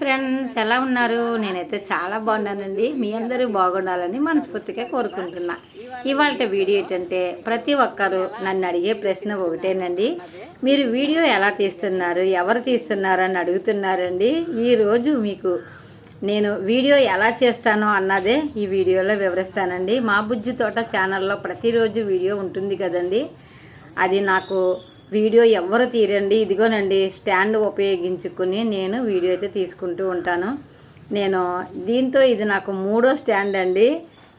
Friends ఎలా ఉన్నారు? నేనైతే చాలా బాగున్నానండి. మీ అందరూ బాగుండాలని మనస్ఫూర్తిగా కోరుకుంటున్నా. ఇవాళ వీడియో ఏంటంటే ప్రతి ఒక్కరు నన్ను అడిగే ప్రశ్న ఒకటేనండి. మీరు వీడియో ఎలా తీస్తున్నారు? ఎవరు తీస్తున్నారు అని అడుగుతున్నారండి. ఈరోజు మీకు నేను వీడియో ఎలా చేస్తానో అన్నదే ఈ వీడియోలో వివరిస్తానండి. మా బుజ్జి తోట ఛానల్లో ప్రతిరోజు వీడియో ఉంటుంది కదండి. అది నాకు వీడియో ఎవరు తీరండి. ఇదిగోనండి స్టాండ్ ఉపయోగించుకుని నేను వీడియో అయితే తీసుకుంటూ ఉంటాను. నేను దీంతో ఇది నాకు మూడో స్టాండ్ అండి.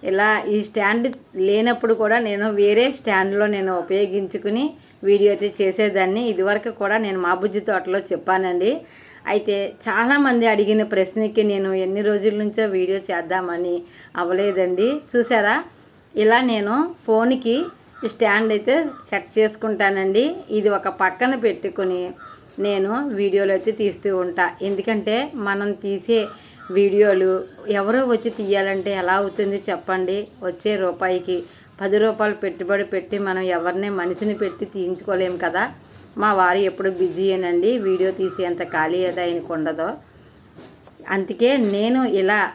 ఇలా ఈ స్టాండ్ లేనప్పుడు కూడా నేను వేరే స్టాండ్లో నేను ఉపయోగించుకుని వీడియో అయితే చేసేదాన్ని. ఇదివరకు కూడా నేను మా బుజ్జి తోటలో చెప్పానండి. అయితే చాలామంది అడిగిన ప్రశ్నకి నేను ఎన్ని రోజుల నుంచో వీడియో చేద్దామని అవ్వలేదండి చూసారా? ఇలా నేను ఫోన్కి స్టాండ్ అయితే సెట్ చేసుకుంటానండి. ఇది ఒక పక్కన పెట్టుకుని నేను వీడియోలు అయితే తీస్తూ ఉంటా. ఎందుకంటే మనం తీసే వీడియోలు ఎవరో వచ్చి తీయాలంటే ఎలా అవుతుంది చెప్పండి. వచ్చే రూపాయికి పది రూపాయలు పెట్టుబడి పెట్టి మనం ఎవరిని మనిషిని పెట్టి తీయించుకోలేము కదా. మా వారు ఎప్పుడు బిజీ బిజీయేనండి వీడియో తీసేంత ఖాళీ ఏదో ఆయనకు ఉండదు. అందుకే నేను ఇలా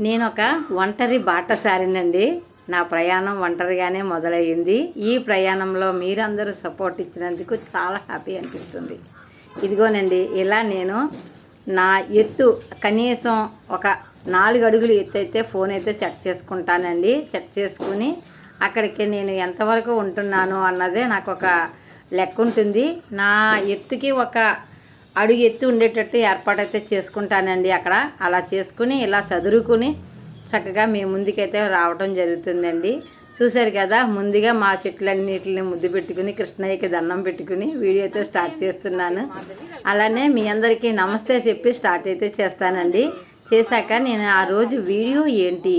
నేను ఒక ఒంటరి బాటసారినండి. నా ప్రయాణం ఒంటరిగానే మొదలయ్యింది. ఈ ప్రయాణంలో మీరందరూ సపోర్ట్ ఇచ్చినందుకు చాలా హ్యాపీ అనిపిస్తుంది. ఇదిగోనండి ఇలా నేను నా ఎత్తు కనీసం ఒక నాలుగు అడుగులు ఎత్తు అయితే ఫోన్ అయితే చెక్ చేసుకుంటానండి. చెక్ చేసుకుని అక్కడికి నేను ఎంతవరకు ఉంటున్నాను అన్నదే నాకు ఒక లెక్క ఉంటుంది. నా ఎత్తుకి ఒక అడుగు ఎత్తు ఉండేటట్టు ఏర్పాటైతే చేసుకుంటానండి అక్కడ. అలా చేసుకుని ఇలా చదురుకుని చక్కగా మీ ముందుకైతే రావడం జరుగుతుందండి. చూశారు కదా ముందుగా మా చెట్లన్నిటిని ముద్దు పెట్టుకుని కృష్ణయ్యకి దండం పెట్టుకుని వీడియో అయితే స్టార్ట్ చేస్తున్నాను. అలానే మీ అందరికీ నమస్తే చెప్పి స్టార్ట్ అయితే చేస్తానండి. చేశాక నేను ఆ రోజు వీడియో ఏంటి?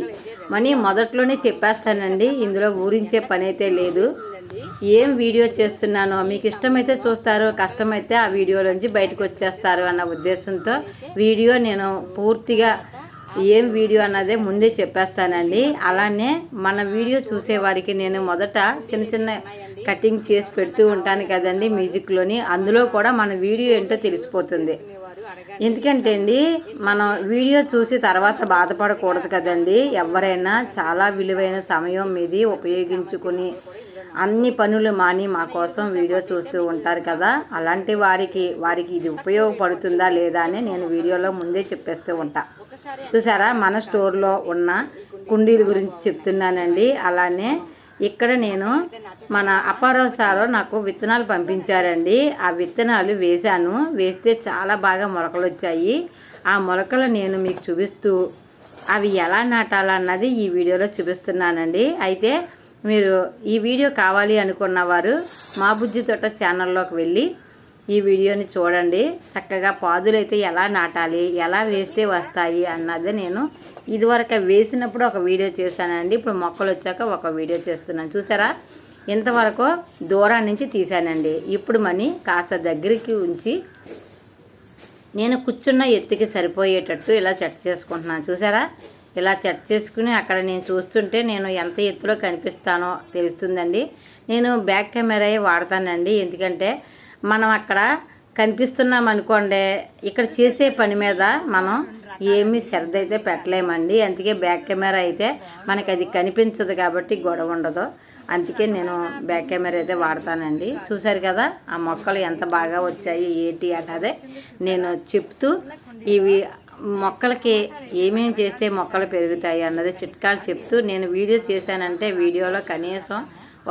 మనీ మొదట్లోనే చెప్పేస్తానండి. ఇందులో ఊరించే పని అయితే లేదు. ఏం వీడియో చేస్తున్నానో మీకు ఇష్టమైతే చూస్తారు కష్టమైతే ఆ వీడియోలోంచి బయటకు వచ్చేస్తారు అన్న ఉద్దేశంతో వీడియో నేను పూర్తిగా ఏం వీడియో అన్నదే ముందే చెప్పేస్తానండి. అలానే మన వీడియో చూసేవారికి నేను మొదట చిన్న చిన్న కటింగ్ చేసి పెడుతూ ఉంటాను కదండి మ్యూజిక్లోని. అందులో కూడా మన వీడియో ఏంటో తెలిసిపోతుంది. ఎందుకంటే అండి మనం వీడియో చూసి తర్వాత బాధపడకూడదు కదండి. ఎవరైనా చాలా విలువైన సమయం మీది ఉపయోగించుకుని అన్ని పనులు మాని మా కోసం వీడియో చూస్తూ ఉంటారు కదా. అలాంటి వారికి వారికి ఇది ఉపయోగపడుతుందా లేదా అని నేను వీడియోలో ముందే చెప్పేస్తూ ఉంటాను చూసారా? మన స్టోర్లో ఉన్న కుండీల గురించి చెప్తున్నానండి. అలానే ఇక్కడ నేను మన అప్పారావు నాకు విత్తనాలు పంపించారండి. ఆ విత్తనాలు వేశాను. వేస్తే చాలా బాగా మొలకలు వచ్చాయి. ఆ మొలకలు నేను మీకు చూపిస్తూ అవి ఎలా నాటాలన్నది ఈ వీడియోలో చూపిస్తున్నానండి. అయితే మీరు ఈ వీడియో కావాలి అనుకున్న వారు మా బుజ్జి తోట ఛానల్లోకి వెళ్ళి ఈ వీడియోని చూడండి. చక్కగా పాదులు అయితే ఎలా నాటాలి ఎలా వేస్తే వస్తాయి అన్నది నేను ఇదివరకు వేసినప్పుడు ఒక వీడియో చేశానండి. ఇప్పుడు మొక్కలు వచ్చాక ఒక వీడియో చేస్తున్నాను. చూసారా? ఇంతవరకు దూరం నుంచి తీశానండి. ఇప్పుడు మనీ కాస్త దగ్గరికి ఉంచి నేను కూర్చున్న ఎత్తుకి సరిపోయేటట్టు ఇలా సెట్ చేసుకుంటున్నాను. చూసారా? ఇలా సెట్ చేసుకుని అక్కడ నేను చూస్తుంటే నేను ఎంత ఎత్తులో కనిపిస్తానో తెలుస్తుందండి. నేను బ్యాక్ కెమెరా వాడతానండి. ఎందుకంటే మనం అక్కడ కనిపిస్తున్నాం అనుకోండి ఇక్కడ చేసే పని మీద మనం ఏమీ శ్రద్ధ అయితే పెట్టలేమండి. అందుకే బ్యాక్ కెమెరా అయితే మనకి అది కనిపించదు కాబట్టి గొడవ ఉండదు. అందుకే నేను బ్యాక్ కెమెరా అయితే వాడతానండి. చూసారు కదా ఆ మొక్కలు ఎంత బాగా వచ్చాయి ఏంటి అన్నదే నేను చెప్తూ ఇవి మొక్కలకి ఏమేమి చేస్తే మొక్కలు పెరుగుతాయి అన్నది చిట్కాలు చెప్తూ నేను వీడియో చేశానంటే వీడియోలో కనీసం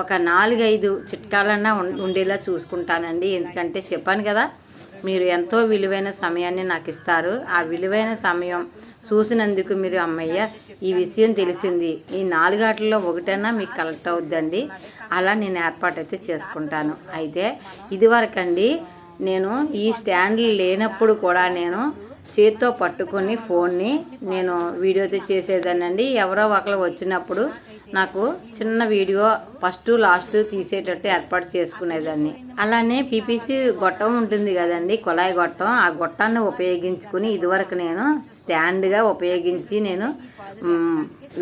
ఒక నాలుగైదు చిట్కాలన్నా ఉండేలా చూసుకుంటానండి. ఎందుకంటే చెప్పాను కదా మీరు ఎంతో విలువైన సమయాన్ని నాకు ఇస్తారు. ఆ విలువైన సమయం చూసినందుకు మీరు అమ్మయ్య ఈ విషయం తెలిసింది. ఈ నాలుగాటల్లో ఒకటైనా మీకు కలెక్ట్ అవుద్దండి. అలా నేను ఏర్పాటైతే చేసుకుంటాను. అయితే ఇదివరకండి నేను ఈ స్టాండ్లు లేనప్పుడు కూడా నేను చేత్తో పట్టుకొని ఫోన్ని నేను వీడియో అయితే చేసేదానండి ఎవరో ఒకరు వచ్చినప్పుడు నాకు చిన్న వీడియో ఫస్ట్ లాస్ట్ తీసేటట్టు ఏర్పాటు చేసుకునేదాన్ని. అలానే పీపీసీ గొట్టం ఉంటుంది కదండి కుళాయి గొట్టం. ఆ గొట్టాన్ని ఉపయోగించుకుని ఇదివరకు నేను స్టాండ్గా ఉపయోగించి నేను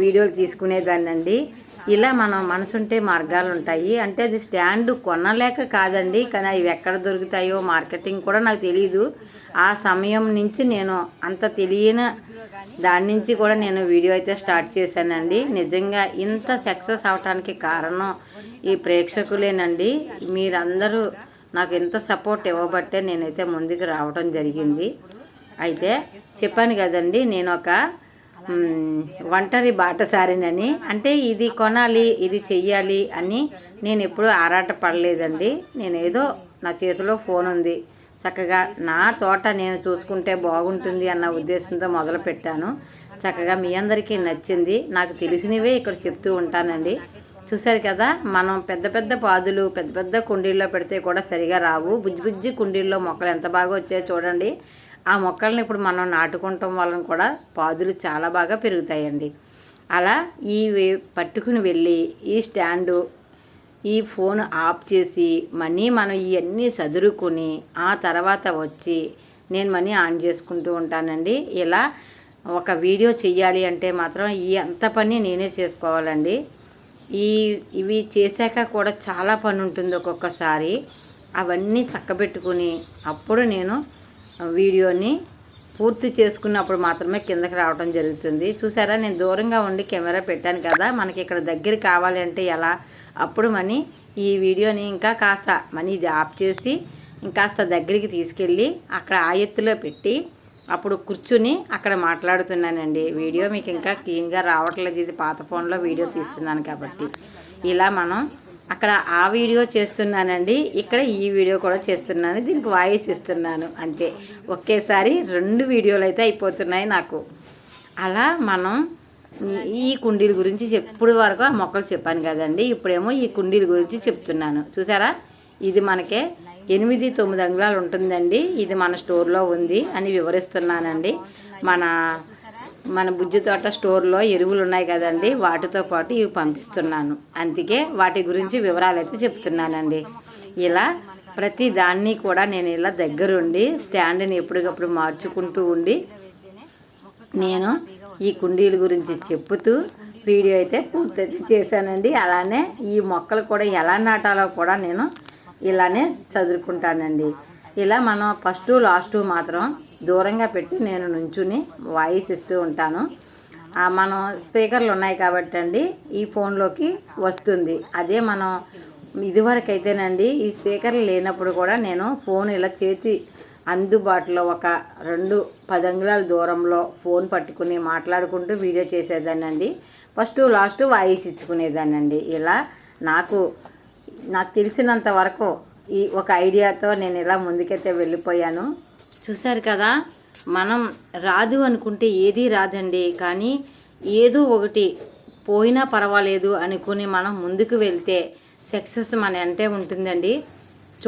వీడియోలు తీసుకునేదాన్ని అండి ఇలా మనం మనసుంటే మార్గాలు ఉంటాయి అంటే అది స్టాండ్ కొనలేక కాదండి కానీ అవి ఎక్కడ దొరుకుతాయో మార్కెటింగ్ కూడా నాకు తెలియదు ఆ సమయం నుంచి నేను అంత తెలియని దాని నుంచి కూడా నేను వీడియో అయితే స్టార్ట్ చేశానండి. నిజంగా ఇంత సక్సెస్ అవటానికి కారణం ఈ ప్రేక్షకులేనండి. మీరందరూ నాకు ఎంత సపోర్ట్ ఇవ్వబట్టే నేనైతే ముందుకు రావడం జరిగింది. అయితే చెప్పాను కదండి నేను ఒక ఒంటరి బాటసారినని. అంటే ఇది కొనాలి ఇది చెయ్యాలి అని నేను ఎప్పుడూ ఆరాట పడలేదండి నేనేదో నా చేతిలో ఫోన్ ఉంది చక్కగా నా తోట నేను చూసుకుంటే బాగుంటుంది అన్న ఉద్దేశంతో మొదలు పెట్టాను చక్కగా మీ అందరికీ నచ్చింది. నాకు తెలిసినవే ఇక్కడ చెప్తూ ఉంటానండి. చూశారు కదా మనం పెద్ద పెద్ద పాదులు పెద్ద పెద్ద కుండీల్లో పెడితే కూడా సరిగా రావు. బుజ్జి బుజ్జి కుండీల్లో మొక్కలు ఎంత బాగా వచ్చాయో చూడండి. ఆ మొక్కల్ని ఇప్పుడు మనం నాటుకుంటాం వలన కూడా పాదులు చాలా బాగా పెరుగుతాయండి. అలా ఈ పట్టుకుని వెళ్ళి ఈ స్టాండు ఈ ఫోన్ ఆఫ్ చేసి మనీ మనం ఇవన్నీ చదురుకొని ఆ తర్వాత వచ్చి నేను మనీ ఆన్ చేసుకుంటూ ఉంటానండి. ఇలా ఒక వీడియో చెయ్యాలి అంటే మాత్రం ఈ అంత పని నేనే చేసుకోవాలండి. ఈ ఇవి చేశాక కూడా చాలా పని ఉంటుంది ఒక్కొక్కసారి. అవన్నీ చక్కబెట్టుకుని అప్పుడు నేను వీడియోని పూర్తి చేసుకున్నప్పుడు మాత్రమే కిందకి రావడం జరుగుతుంది. చూసారా? నేను దూరంగా ఉండి కెమెరా పెట్టాను కదా మనకి ఇక్కడ దగ్గర కావాలి అంటే ఎలా అప్పుడు మనీ ఈ వీడియోని ఇంకా కాస్త మనీ ఇది ఆఫ్ చేసి ఇంకాస్త దగ్గరికి తీసుకెళ్ళి అక్కడ ఆ ఎత్తులో పెట్టి అప్పుడు కూర్చుని అక్కడ మాట్లాడుతున్నానండి. వీడియో మీకు ఇంకా క్లీన్గా రావట్లేదు. ఇది పాత ఫోన్లో వీడియో తీస్తున్నాను కాబట్టి. ఇలా మనం అక్కడ ఆ వీడియో చేస్తున్నానండి. ఇక్కడ ఈ వీడియో కూడా చేస్తున్నాను. దీనికి వాయిస్ ఇస్తున్నాను. అంతే. ఒకేసారి రెండు వీడియోలు అయితే అయిపోతున్నాయి నాకు. అలా మనం ఈ- కుండీల గురించి ఇప్పుడు వరకు ఆ మొక్కలు చెప్పాను కదండి ఇప్పుడేమో ఈ కుండీల గురించి చెప్తున్నాను. చూసారా? ఇది మనకే ఎనిమిది తొమ్మిది అంగుళాలు ఉంటుందండి. ఇది మన స్టోర్లో ఉంది అని వివరిస్తున్నానండి. మన మన బుజ్జి తోట స్టోర్లో ఎరువులు ఉన్నాయి కదండి వాటితో పాటు ఇవి పంపిస్తున్నాను. అందుకే వాటి గురించి వివరాలు అయితే చెప్తున్నానండి. ఇలా ప్రతి దాన్ని కూడా నేను ఇలా దగ్గరుండి స్టాండ్ని ఎప్పటికప్పుడు మార్చుకుంటూ ఉండి నేను ఈ కుండీల గురించి చెప్పుతూ వీడియో అయితే పూర్తి చేశానండి. అలానే ఈ మొక్కలు కూడా ఎలా నాటాలో కూడా నేను ఇలానే చదువుకుంటానండి ఇలా మనం ఫస్ట్ లాస్ట్ మాత్రం దూరంగా పెట్టి నేను నుంచుని వాయిస్ ఇస్తూ ఉంటాను. మనం స్పీకర్లు ఉన్నాయి కాబట్టి అండి ఈ ఫోన్లోకి వస్తుంది. అదే మనం ఇదివరకు అయితేనండి ఈ స్పీకర్లు లేనప్పుడు కూడా నేను ఫోన్ ఇలా చేతి అందుబాటులో ఒక రెండు పది అంగుళాల దూరంలో ఫోన్ పట్టుకుని మాట్లాడుకుంటూ వీడియో చేసేదానండి ఫస్ట్ లాస్ట్ వాయిస్ ఇచ్చుకునేదానండి ఇలా నాకు నాకు తెలిసినంత వరకు ఈ ఒక ఐడియాతో నేను ఇలా ముందుకైతే వెళ్ళిపోయాను. చూశారు కదా మనం రాదు అనుకుంటే ఏదీ రాదండి. కానీ ఏదో ఒకటి పోయినా పర్వాలేదు అనుకుని మనం ముందుకు వెళ్తే సక్సెస్ మన అంటే ఉంటుందండి.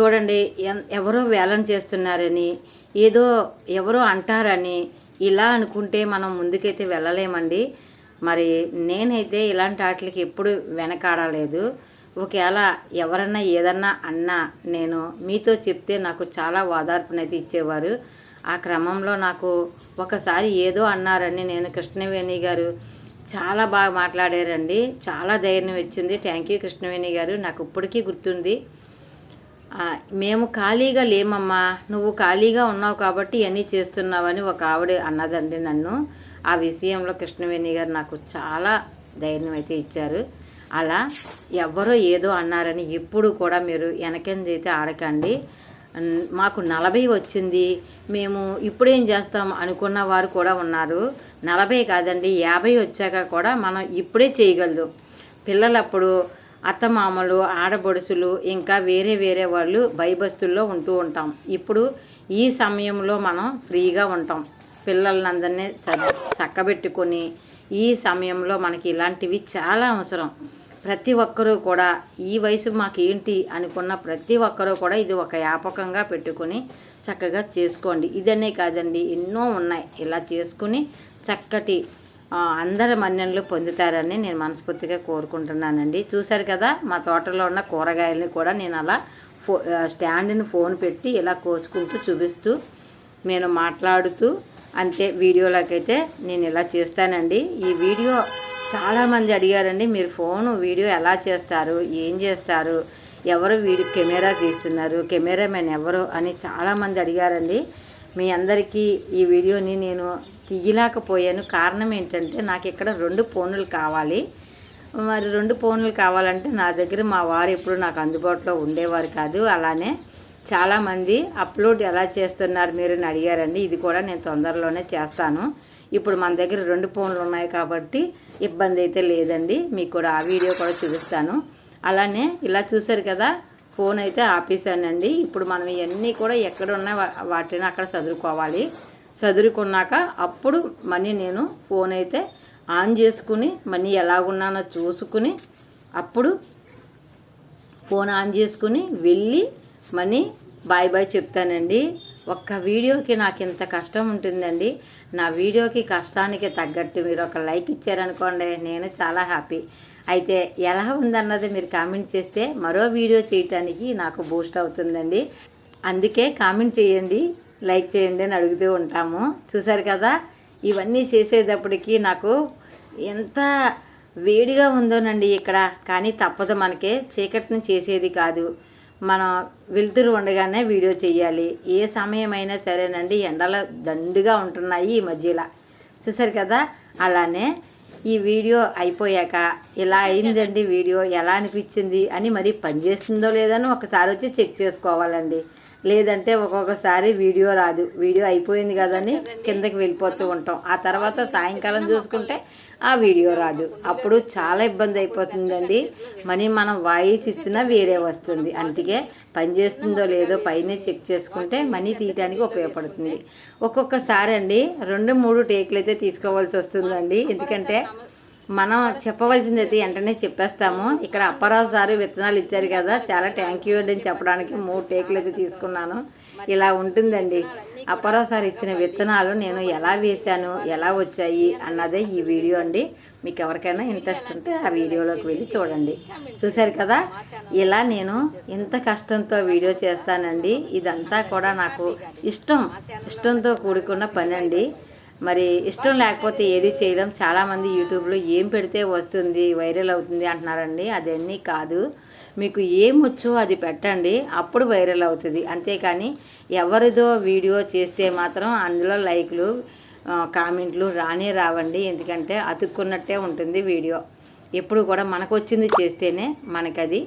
చూడండి ఎన్- ఎవరో వేలం చేస్తున్నారని ఏదో ఎవరో అంటారని ఇలా అనుకుంటే మనం ముందుకైతే వెళ్ళలేమండి. మరి నేనైతే ఇలాంటి వాటికి ఎప్పుడు వెనకాడలేదు. ఒకవేళ ఎవరన్నా ఏదన్నా అన్నా నేను మీతో చెప్తే నాకు చాలా ఓదార్పునైతే ఇచ్చేవారు. ఆ క్రమంలో నాకు ఒకసారి ఏదో అన్నారని నేను కృష్ణవేణి గారు చాలా బాగా మాట్లాడారండి. చాలా ధైర్యం ఇచ్చింది. థ్యాంక్ యూ కృష్ణవేణి గారు. నాకు ఇప్పటికీ గుర్తుంది. మేము ఖాళీగా లేమమ్మా నువ్వు ఖాళీగా ఉన్నావు కాబట్టి ఇవన్నీ చేస్తున్నావని ఒక ఆవిడ అన్నదండి నన్ను. ఆ విషయంలో కృష్ణవేణి గారు నాకు చాలా ధైర్యం అయితే ఇచ్చారు. అలా ఎవరో ఏదో అన్నారని ఎప్పుడు కూడా మీరు వెనకంది అయితే ఆడకండి. మాకు నలభై వచ్చింది. మేము ఇప్పుడేం చేస్తాం అనుకున్న వారు కూడా ఉన్నారు. నలభై కాదండి యాభై వచ్చాక కూడా మనం ఇప్పుడే చేయగలదు. పిల్లలప్పుడు అత్తమామలు ఆడబడుసులు ఇంకా వేరే వేరే వాళ్ళు భయభస్తుల్లో ఉంటూ ఉంటాం. ఇప్పుడు ఈ సమయంలో మనం ఫ్రీగా ఉంటాం. పిల్లలందరినీ చ- చక్కబెట్టుకొని ఈ సమయంలో మనకి ఇలాంటివి చాలా అవసరం. ప్రతి ఒక్కరూ కూడా ఈ వయసు మాకు ఏంటి అనుకున్న ప్రతి ఒక్కరూ కూడా ఇది ఒక వ్యాపకంగా పెట్టుకొని చక్కగా చేసుకోండి. ఇదనే కాదండి ఎన్నో ఉన్నాయి. ఇలా చేసుకుని చక్కటి అందరి మన్నెలు పొందుతారని నేను మనస్ఫూర్తిగా కోరుకుంటున్నానండి. చూశారు కదా మా తోటలో ఉన్న కూరగాయలని కూడా నేను అలా ఫో స్టాండ్ని ఫోన్ పెట్టి ఇలా కోసుకుంటూ చూపిస్తూ నేను మాట్లాడుతూ అంతే వీడియోలకైతే నేను ఇలా చేస్తానండి. ఈ వీడియో చాలామంది అడిగారండి మీరు ఫోన్ వీడియో ఎలా చేస్తారు ఏం చేస్తారు ఎవరు వీడియో కెమెరా తీస్తున్నారు కెమెరామెన్ ఎవరు అని చాలామంది అడిగారండి. మీ అందరికీ ఈ వీడియోని నేను తీయలేకపోయాను కారణం ఏంటంటే నాకు ఇక్కడ రెండు ఫోన్లు కావాలి. మరి రెండు ఫోన్లు కావాలంటే నా దగ్గర మా వారు ఎప్పుడు నాకు అందుబాటులో ఉండేవారు కాదు. అలానే చాలామంది అప్లోడ్ ఎలా చేస్తున్నారు మీరు అని అడిగారండి. ఇది కూడా నేను తొందరలోనే చేస్తాను. ఇప్పుడు మన దగ్గర రెండు ఫోన్లు ఉన్నాయి కాబట్టి ఇబ్బంది అయితే లేదండి. మీకు కూడా ఆ వీడియో కూడా చూపిస్తాను. అలానే ఇలా చూసారు కదా ఫోన్ అయితే ఆపేసానండి ఇప్పుడు మనం ఇవన్నీ కూడా ఎక్కడ ఉన్నా వా- వాటిని అక్కడ చదువుకోవాలి చదువుకున్నాక అప్పుడు మనీ నేను ఫోన్ అయితే ఆన్ చేసుకుని మనీ ఎలాగున్నానో చూసుకుని అప్పుడు ఫోన్ ఆన్ చేసుకుని వెళ్ళి మనీ బాయ్ బాయ్ చెప్తానండి. ఒక్క వీడియోకి నాకు ఇంత కష్టం ఉంటుందండి. నా వీడియోకి కష్టానికి తగ్గట్టు మీరు ఒక లైక్ ఇచ్చారనుకోండి నేను చాలా హ్యాపీ. అయితే ఎలా ఉందన్నది మీరు కామెంట్ చేస్తే మరో వీడియో చేయటానికి నాకు బూస్ట్ అవుతుందండి. అందుకే కామెంట్ చేయండి లైక్ చేయండి అని అడుగుతూ ఉంటాము. చూసారు కదా ఇవన్నీ చేసేటప్పటికి నాకు ఎంత వేడిగా ఉందోనండి ఇక్కడ. కానీ తప్పదు మనకే చీకటిని చేసేది కాదు. మనం వెలుతురు ఉండగానే వీడియో చేయాలి. ఏ సమయమైనా సరేనండి ఎండలు దండుగా ఉంటున్నాయి ఈ మధ్యలో. చూసారు కదా అలానే ఈ వీడియో అయిపోయాక ఇలా అయిందండి వీడియో ఎలా అనిపించింది అని మరి పనిచేస్తుందో లేదని ఒకసారి వచ్చి చెక్ చేసుకోవాలండి. లేదంటే ఒక్కొక్కసారి వీడియో రాదు. వీడియో అయిపోయింది కదని కిందకి వెళ్ళిపోతూ ఉంటాం. ఆ తర్వాత సాయంకాలం చూసుకుంటే ఆ వీడియో రాదు. అప్పుడు చాలా ఇబ్బంది అయిపోతుందండి. మరి మనం వాయిస్ ఇచ్చినా వేరే వస్తుంది. అందుకే పని చేస్తుందో లేదో పైన చెక్ చేసుకుంటే మనీ తీయడానికి ఉపయోగపడుతుంది. ఒక్కొక్కసారి అండి రెండు మూడు టేకులు అయితే తీసుకోవాల్సి వస్తుందండి. ఎందుకంటే మనం చెప్పవలసింది అయితే వెంటనే చెప్పేస్తాము. ఇక్కడ అప్పారావు సారు విత్తనాలు ఇచ్చారు కదా చాలా థ్యాంక్ యూ అండి అని చెప్పడానికి మూడు టేకులు అయితే తీసుకున్నాను. ఇలా ఉంటుందండి. అప్పారావు సార్ ఇచ్చిన విత్తనాలు నేను ఎలా వేశాను ఎలా వచ్చాయి అన్నదే ఈ వీడియో అండి. మీకు ఎవరికైనా ఇంట్రెస్ట్ ఉంటే ఆ వీడియోలోకి వెళ్ళి చూడండి. చూశారు కదా ఇలా నేను ఇంత కష్టంతో వీడియో చేస్తానండి. ఇదంతా కూడా నాకు ఇష్టం ఇష్టంతో కూడుకున్న పని అండి మరి ఇష్టం లేకపోతే ఏది చేయడం చాలామంది యూట్యూబ్లో ఏం పెడితే వస్తుంది వైరల్ అవుతుంది అంటున్నారండి. అదన్నీ కాదు. మీకు ఏం వచ్చో అది పెట్టండి అప్పుడు వైరల్ అవుతుంది. అంతేకాని ఎవరిదో వీడియో చేస్తే మాత్రం అందులో లైక్లు కామెంట్లు రానే రావండి. ఎందుకంటే అతుక్కున్నట్టే ఉంటుంది వీడియో. ఎప్పుడు కూడా మనకు వచ్చింది చేస్తేనే మనకది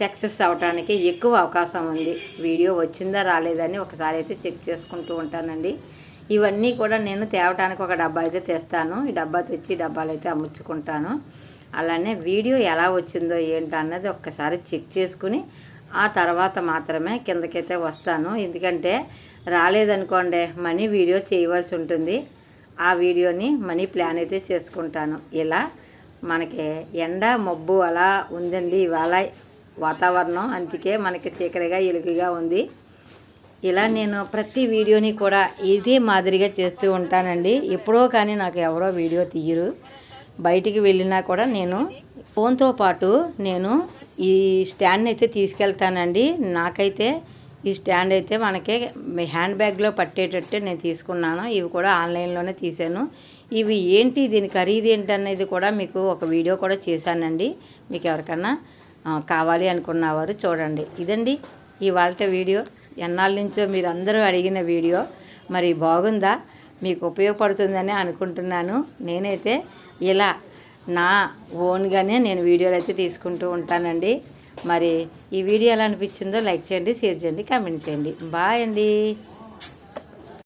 సక్సెస్ అవ్వటానికి ఎక్కువ అవకాశం ఉంది. వీడియో వచ్చిందా రాలేదని ఒకసారి అయితే చెక్ చేసుకుంటూ ఉంటానండి. ఇవన్నీ కూడా నేను తేవటానికి ఒక డబ్బా అయితే తెస్తాను. ఈ డబ్బా తెచ్చి డబ్బాలు అయితే అమర్చుకుంటాను అలానే వీడియో ఎలా వచ్చిందో ఏంటో అన్నది ఒక్కసారి చెక్ చేసుకుని ఆ తర్వాత మాత్రమే కిందకైతే వస్తాను. ఎందుకంటే రాలేదనుకోండి మనీ వీడియో చేయవలసి ఉంటుంది. ఆ వీడియోని మనీ ప్లాన్ అయితే చేసుకుంటాను. ఇలా మనకి ఎండ మబ్బు అలా ఉందండి. ఇవాళ వాతావరణం అందుకే మనకి చీకటిగా ఎలుగుగా ఉంది. ఇలా నేను ప్రతి వీడియోని కూడా ఇదే మాదిరిగా చేస్తూ ఉంటానండి. ఎప్పుడో కానీ నాకు ఎవరో వీడియో తీయరు. బయటికి వెళ్ళినా కూడా నేను ఫోన్తో పాటు నేను ఈ స్టాండ్ అయితే తీసుకెళ్తానండి. నాకైతే ఈ స్టాండ్ అయితే మనకి హ్యాండ్ బ్యాగ్లో పట్టేటట్టే నేను తీసుకున్నాను. ఇవి కూడా ఆన్లైన్లోనే తీసాను ఇవి ఏంటి దీని ఖరీదు ఏంటి అనేది కూడా మీకు ఒక వీడియో కూడా చేశానండి. మీకు ఎవరికన్నా కావాలి అనుకున్నవారు చూడండి. ఇదండి ఇవాళ వీడియో. ఎన్నాళ్ళ నుంచో మీరు అందరూ అడిగిన వీడియో. మరి బాగుందా? మీకు ఉపయోగపడుతుందని అనుకుంటున్నాను. నేనైతే ఇలా నా ఓన్గానే నేను వీడియోలు అయితే తీసుకుంటూ ఉంటానండి. మరి ఈ వీడియో ఎలా అనిపించిందో లైక్ చేయండి షేర్ చేయండి కామెంట్ చేయండి. బాయ్ అండి.